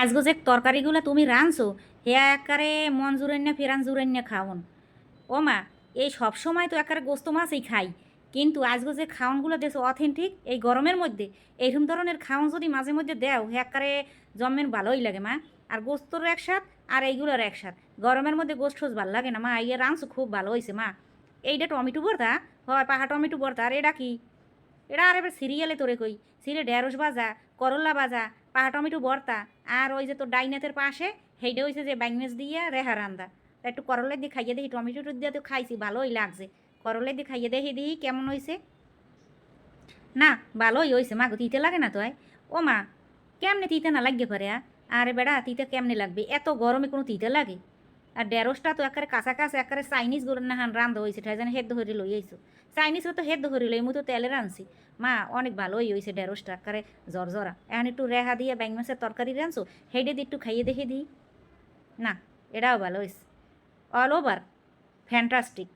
আজগো যে তরকারিগুলো তুমি রাঁধছো, হে একারে মন জুড়েন না ফেরান জুড়েন না খাওন। ও মা, এই সব সময় তো একারে গোস্ত মাছই খাই, কিন্তু আজগো যে খাওয়ানগুলো দেশো অথেন্টিক? এই গরমের মধ্যে, এইরকম ধরনের খাওয়ান যদি মাঝে মধ্যে দেও, হে একারে জন্মের ভালোই লাগে মা। আর গোস্তর একসাথ, আর এইগুলোর একসাথ। গরমের মধ্যে গোস্ত ঠোস ভালো লাগে না মা ইয়ে রাঁধছো, খুব ভালো হয়েছে মা। এইটা টমেটো ভর্তা? হয় পাহা টমেটো ভর্তা? আর এটা কি? এটা আর এবার সিরিয়ালে তোরে কই। সিরিয়াল ঢেঁড়স ভাজা করল্লা ভাজা, পাহা টমেটো ভর্তা, আর ওই যে তোর ডাইনাতের পাশে সেইটা হয়েছে যে ব্যাংনেস দিয়ে রেহা রান্দা। একটু করলে দিয়ে খাইয়ে দেখি, টমেটো দিয়ে তো খাইছি, ভালোই লাগছে। করলে দিয়ে খাইয়ে দেখি দেখি কেমন হয়েছে না, ভালোই হয়েছে মা তিতে লাগে না তো ও মা, কেমনে তিতে না লাগিয়ে পারে? আরে বেড়া, তিতে কেমনে লাগবে? এত গরমে কোনো তিতে লাগে? আর ঢেঁড়সটা তো একেবারে কাছাকাছি একারে চাইনিজগুলো না হান রান্ধ হয়েছে ঠাই যেন হেদ্দ ধরে লই আইসো চাইনিজও তো হেদ্দ ধরে লই, মুই তো তেলে রাঁধছি। মা, অনেক ভালোই হয়েছে ঢেঁড়সটা, একেবারে জ্বর জ্বরা এখন একটু রেহা দিয়ে ব্যাং মাছের তরকারি রাঁধছো হেডে দিয়ে একটু খাইয়ে দেখে দিই। না, এটাও ভালো হয়েছে অল ওভার ফ্যান্টাস্টিক